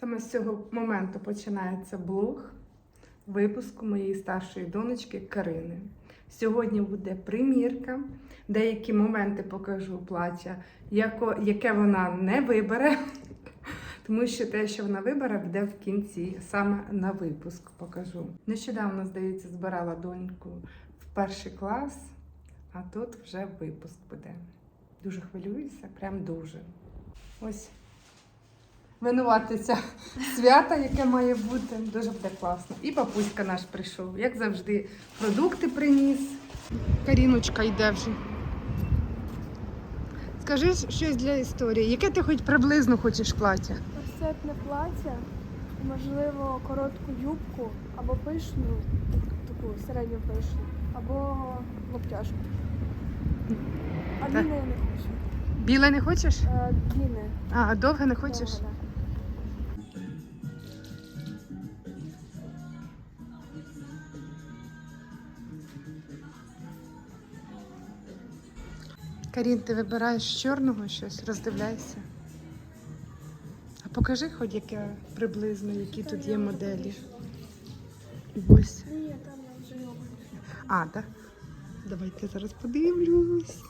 Саме з цього моменту починається блог випуску моєї старшої донечки Карини. Сьогодні буде примірка, деякі моменти покажу плаття, яке вона не вибере, тому що те, що вона вибере, буде в кінці, саме на випуск покажу. Нещодавно, здається, збирала доньку в перший клас, а тут вже випуск буде. Дуже хвилююся, прям дуже. Ось винуватиця свята, яке має бути. Дуже буде класно. І бабуська наш прийшов, як завжди, продукти приніс. Каріночка йде вже. Скажи щось для історії. Яке ти хоч приблизно хочеш плаття? Корсетне плаття, можливо, коротку юбку або пишну, таку середню пишну, або обтяжку. А я не хочу. Біле не хочеш? Е, Длинне. А, а довге не хочеш? довге, да. Карін, ти вибираєш чорного щось, роздивляйся. А покажи хоч яке приблизно, які тут є моделі. Ось. А, так? Давайте зараз подивлюсь.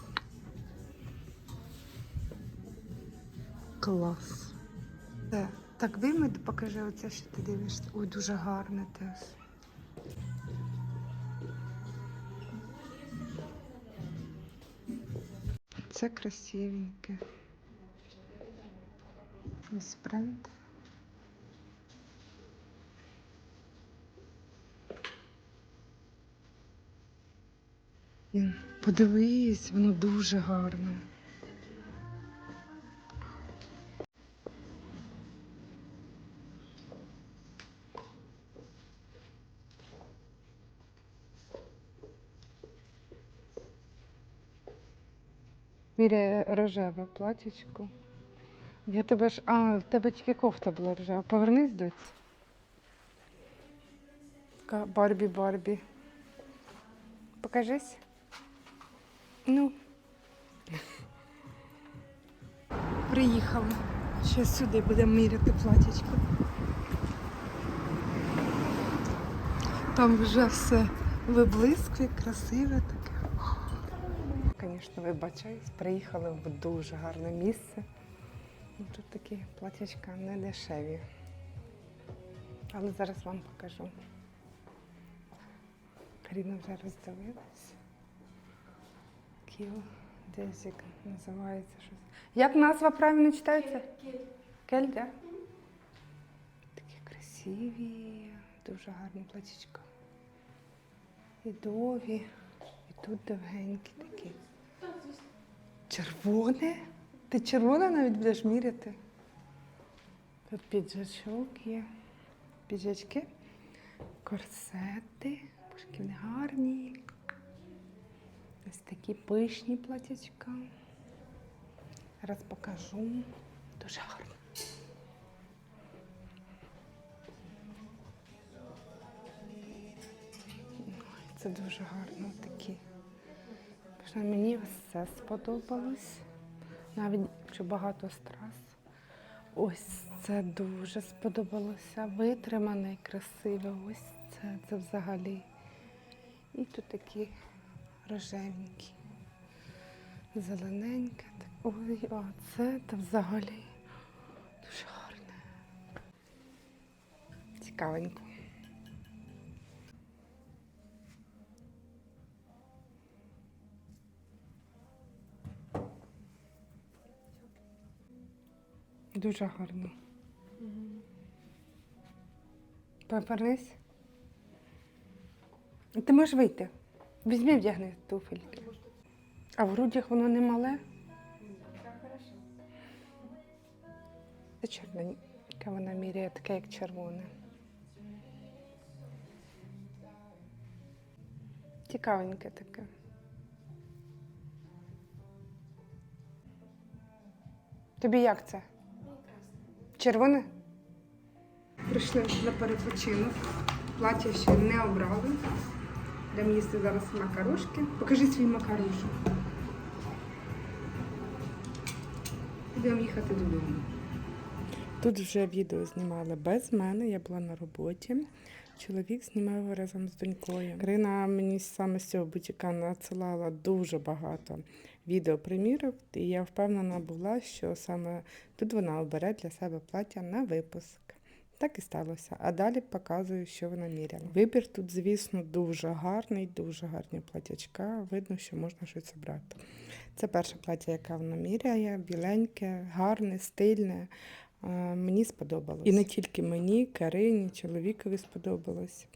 Клас. Так, вийми, покажи оце, що ти дивишся. Ой, дуже гарне теж. Це красивеньке. Ось бренд. Подивись, воно дуже гарне. Міряє рожеве платічко. Я тебе ж. А, в тебе тільки кофта була рожева. Повернись доць. Така Барбі Барбі. Покажись. Ну. Приїхали. Ще сюди будемо міряти платічко. Там вже все виблискує, красиве Звісно, вибачаюсь, приїхали в дуже гарне місце. Ну, Тут такі платячка не дешеві. Але зараз вам покажу. Каріна вже роздивилась. Кіл Дезік називається щось. Як назва правильно читається? Кель, да? Такі красиві, дуже гарні платічка. І довгі, і тут довгенькі такі. Червоне? Ти червоне навіть будеш міряти? Тут піджачок є. Піджачки, корсети, вони гарні. Ось такі пишні платячка. Зараз покажу. Дуже гарно. Це дуже гарно такі. Що Мені все сподобалось. Навіть якщо багато страз. Ось це дуже сподобалося. Витримане і красиве. Ось це, це взагалі. І тут такі рожевенькі. Зелененьке. Ой, а це та взагалі дуже гарне. Цікавенько. Дуже гарно. Повернись. Ти можеш вийти. Візьми, вдягни туфельки. А в грудях воно не мале? Це чорненька вона міряє, таке, як червоне. Цікавеньке таке. Тобі як це? Червоне? Прийшли на перепочинок. Плаття ще не обрали. Будемо їсти зараз макарошки. Покажи свій макарошок. Будемо їхати додому. Тут вже відео знімали без мене, я була на роботі. Чоловік знімав разом з донькою. Карина мені саме з цього бутіка надсилала дуже багато відеопримірок, і я впевнена була, що саме тут вона обере для себе плаття на випуск. Так і сталося. А далі показую, що вона міряла. Вибір тут, звісно, дуже гарний, дуже гарні платячка. Видно, що можна щось обрати. Це перше плаття, яке вона міряє, біленьке, гарне, стильне. Е, Мені сподобалось. І не тільки мені, Карині, чоловікові сподобалось.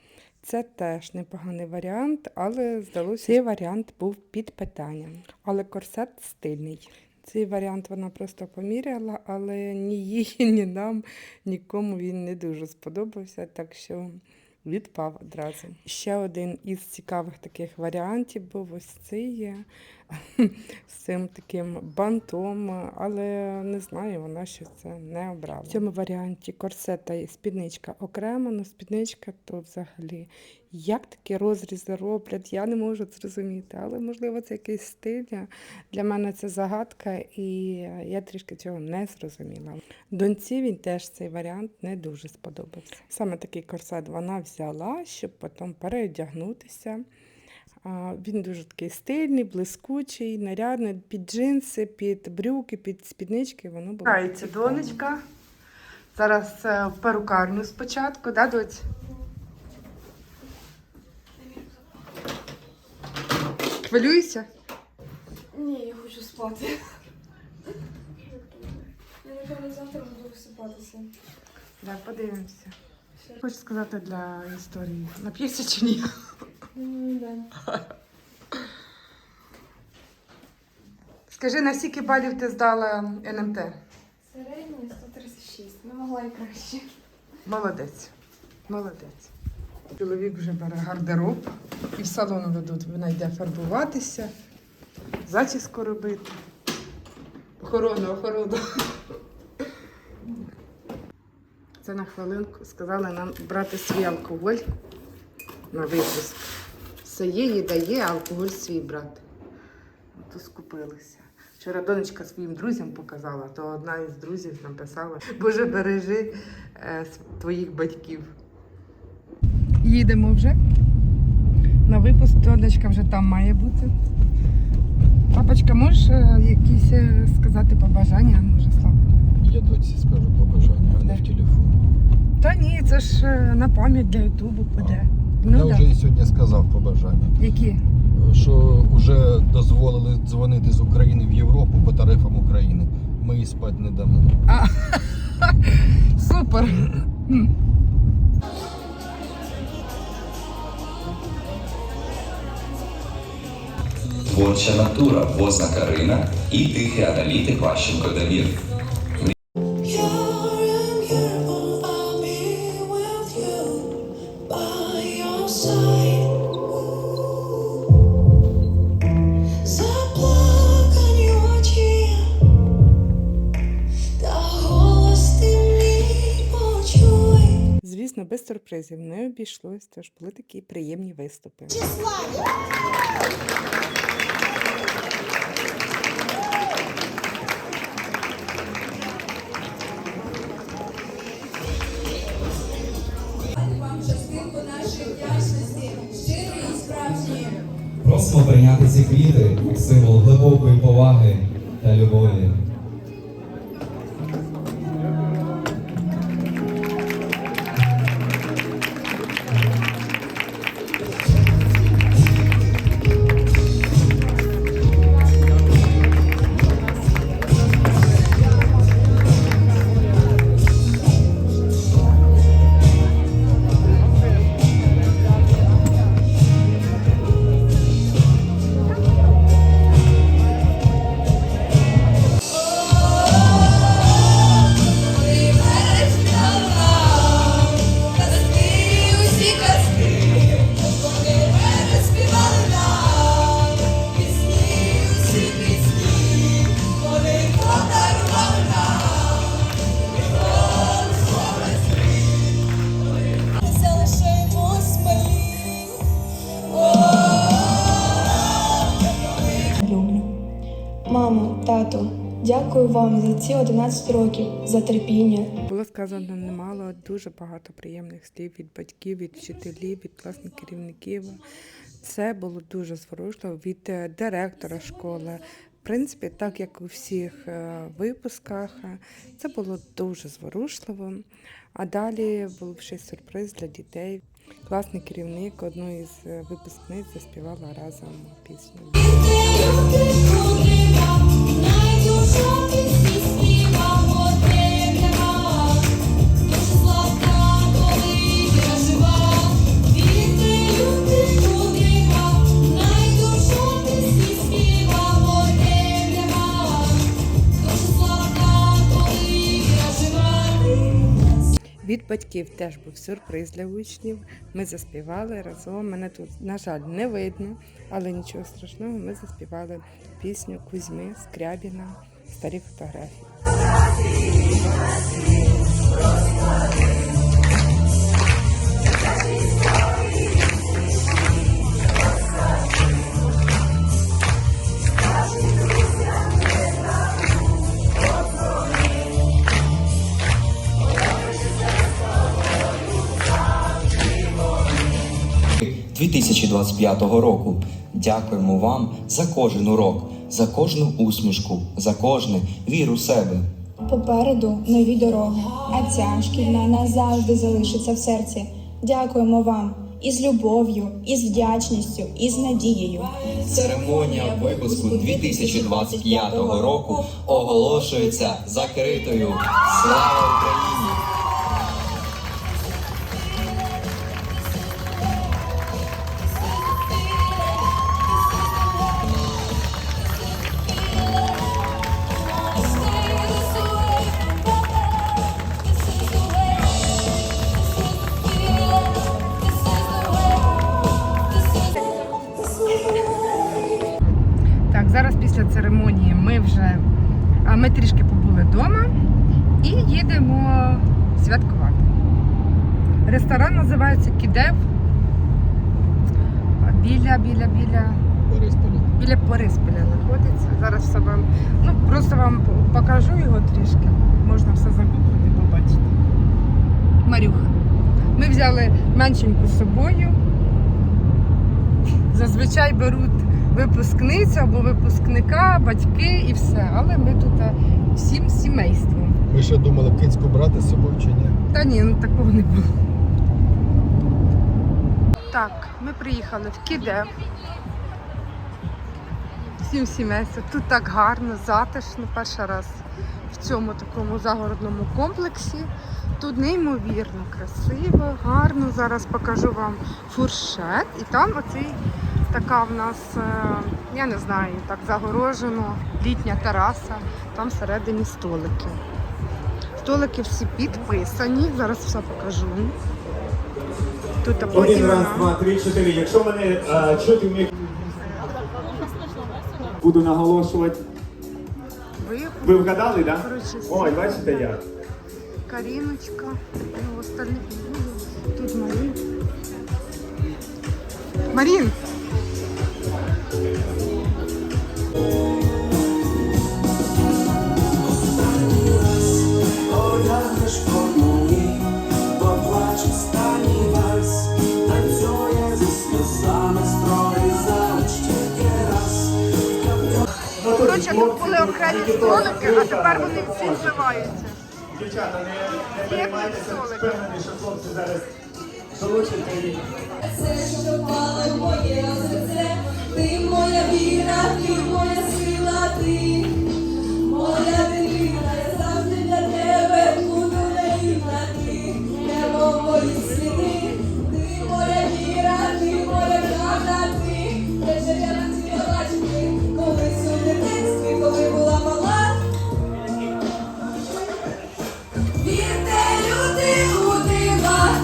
Це теж непоганий варіант, але здалося, цей варіант був під питанням. Але корсет стильний. Цей варіант вона просто поміряла, але ні їй, ні нам, нікому він не дуже сподобався, так що відпав одразу. Ще один із цікавих таких варіантів був ось цей з цим таким бантом, але не знаю, вона ще це не обрала. В цьому варіанті корсета і спідничка окремо, але спідничка то взагалі. Як такі розрізи роблять, я не можу зрозуміти, але можливо це якийсь стиль. Для мене це загадка, і я трішки цього не зрозуміла. Доньці він теж цей варіант не дуже сподобався. Саме такий корсет вона взяла, щоб потім переодягнутися. А, Він дуже такий стильний, блискучий, нарядний, під джинси, під брюки, під спіднички. Воно було. Кається донечка. Зараз е, в перукарню спочатку, да, доць? Хвилюєшся? Ні, я хочу спати. Я напевно завтра буду висипатися. Да, подивимося. Хочу сказати для історії. Нап'єшся чи ні? Ну. Скажи, на скільки балів ти здала НМТ? Середня 136. Не могла і краще. Молодець. Молодець. Чоловік вже бере гардероб і в салон ведуть. Вона йде фарбуватися, зачіску робити. Охорону, охорону. Це на хвилинку сказали нам брати свій алкоголь на випуск. Все є, їда є, а алкоголь свій брати. То скупилися. Вчора донечка своїм друзям показала, то одна із друзів написала: Боже, бережи е, твоїх батьків. Їдемо вже. На випуск донечка вже там має бути. Папочка, можеш е, якісь е, сказати побажання, може слава? Я доці скажу побажання, а не в телефон. Та ні, це ж е, на пам'ять для Ютубу буде. Я Ну, вже да. і сьогодні сказав побажання, Які? що вже дозволили дзвонити з України в Європу по тарифам України. Ми і спати не дамо. Супер! Творча натура Возна Карина і тихий аналітик Ващенко Дамір. Без сюрпризів не обійшлось, тож були такі приємні виступи. Просимо прийняти ці квіти як символ глибокої поваги та любові. Ці 11 років, за терпіння, Було сказано немало, дуже багато приємних слів від батьків, від вчителів, від класних керівників. Це було дуже зворушливо від е, директора школи. В принципі, так як у всіх е, випусках, е, це було дуже зворушливо. А далі був ще сюрприз для дітей. Класний керівник одну із е, випускниць заспівала разом пісню. Батьків теж був сюрприз для учнів. Ми заспівали разом. Мене тут, на жаль, не видно, але нічого страшного. Ми заспівали пісню Кузьми Скрябіна Старі фотографії. – 2025 року. Дякуємо вам за кожен урок, за кожну усмішку, за кожне віру в себе. Попереду нові дороги, а ця шкільна назавжди залишиться в серці. Дякуємо вам із любов'ю, із вдячністю, із надією. Церемонія випуску 2025 року оголошується закритою. Слава Україні! Після церемонії ми вже а, ми трішки побули вдома і їдемо святкувати. Ресторан називається Кідев. Біля, біля, біля, біля Бориспіля знаходиться. Зараз все вам, ну просто вам покажу його трішки. Можна все загуглити, побачити. Марюха. Ми взяли меншеньку з собою. Зазвичай беруть випускницю або випускника, батьки і все. Але ми тут е, всім сімейством. Ми ще думали кицьку брати з собою чи ні. Та ні, ну такого не було. Так, ми приїхали в Кідев. Всім сімейством. Тут так гарно, затишно. Перший раз в цьому такому загородному комплексі. Тут неймовірно красиво, гарно. Зараз покажу вам фуршет. І там оцей така в нас, е, я не знаю, так загорожено, літня тераса, там всередині столики. Столики всі підписані. Зараз все покажу. Тут або Один раз, два, три, чотири. Якщо мене а, чути в. Буду наголошувати. Ви, Ви вгадали, так? Да? Ой, бачите як? Каріночка, ну, остальні. Тут Марін. Марін! Коротше, тут були окремі столики, а тепер дівчата, не, переймайтеся, впевнений, що хлопці зараз долучаться Ти моя віра, ти моя сила, ти моя дитина, я завжди для тебе буду наївна, ти небо мої сліди, ти моя віра, ти моя правда, ти що я хотіла бачити, колись у коли була мала. Вірте, люди у дива!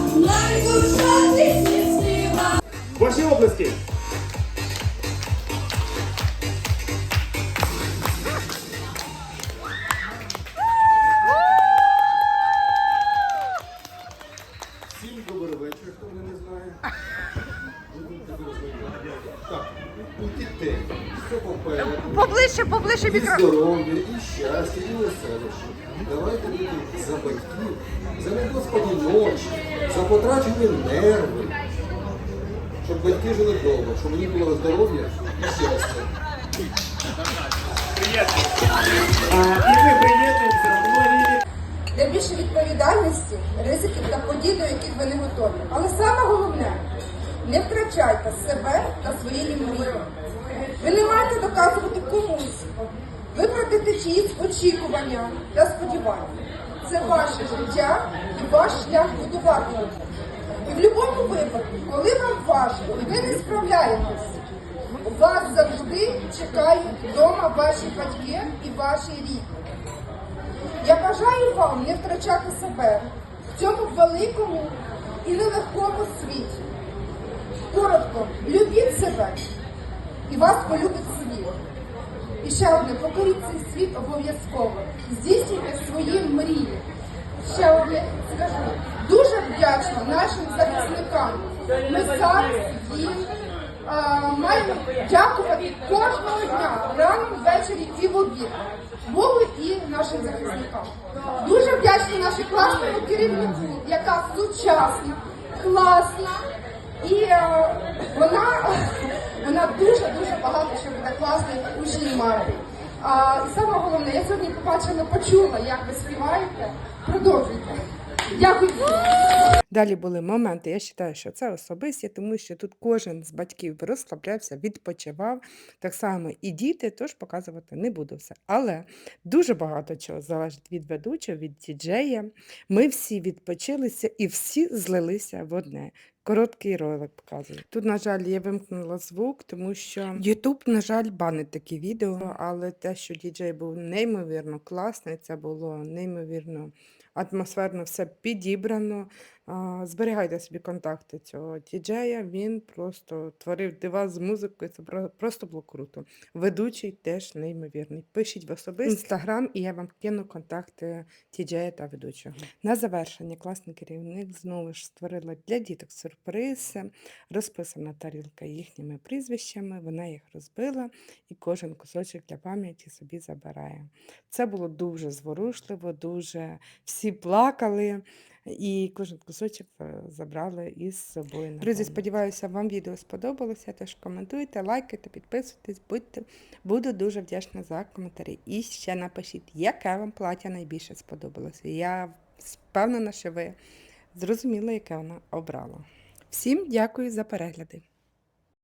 Здоров'я, і щастя, і веселощі. давайте люди за батьків, за невдоспані ночі, за потрачені нерви, щоб батьки жили довго, щоб у них було здоров'я і щастя. Де більше відповідальності, ризиків та подій, до яких ви не готові. Але саме головне, не втрачайте себе та свої мрії. Ви не маєте доказувати комусь, виправдати чиїсь очікування та сподівання. Це ваше життя і ваш шлях будувати. І в будь-якому випадку, коли вам важко і ви не справляєтесь, вас завжди чекають вдома ваші батьки і ваші рідні. Я бажаю вам не втрачати себе в цьому великому і нелегкому світі. Коротко, любіть себе, і вас полюбить світ. І ще одне, покоріть цей світ обов'язково. Здійснюйте свої мрії. Ще одне скажу. Дуже вдячна нашим захисникам. Ми зараз їм а, маємо дякувати кожного дня, рано, ввечері і в обід. Богу і нашим захисникам. Дуже вдячна нашій класному керівнику, яка сучасна, класна. І е, вона, вона дуже дуже багато що буде класних учнів мати. А, саме головне, я сьогодні побачила, почула, як ви співаєте. Продовжуйте. Дякую. Далі були моменти. Я вважаю, що це особисті, тому що тут кожен з батьків розслаблявся, відпочивав. Так само і діти, тож показувати не буду все. Але дуже багато чого залежить від ведучого, від діджея. Ми всі відпочилися і всі злилися в одне. Короткий ролик показую. Тут, на жаль, я вимкнула звук, тому що YouTube, на жаль, банить такі відео, але те, що діджей був неймовірно класний, це було неймовірно атмосферно все підібрано. Зберігайте собі контакти цього діджея. Він просто творив дива з музикою. Це про- просто було круто. Ведучий теж неймовірний. Пишіть в особистий інстаграм, і я вам кину контакти діджея та ведучого. На завершення класний керівник знову ж створила для діток сюрприз. Розписана тарілка їхніми прізвищами. Вона їх розбила, і кожен кусочок для пам'яті собі забирає. Це було дуже зворушливо, дуже всі плакали. І кожен кусочок е, забрали із собою. Друзі, сподіваюся, вам відео сподобалося. Тож коментуйте, лайкайте, підписуйтесь, будьте. Буду дуже вдячна за коментарі. І ще напишіть, яке вам плаття найбільше сподобалося. Я впевнена, що ви зрозуміли, яке вона обрала. Всім дякую за перегляди.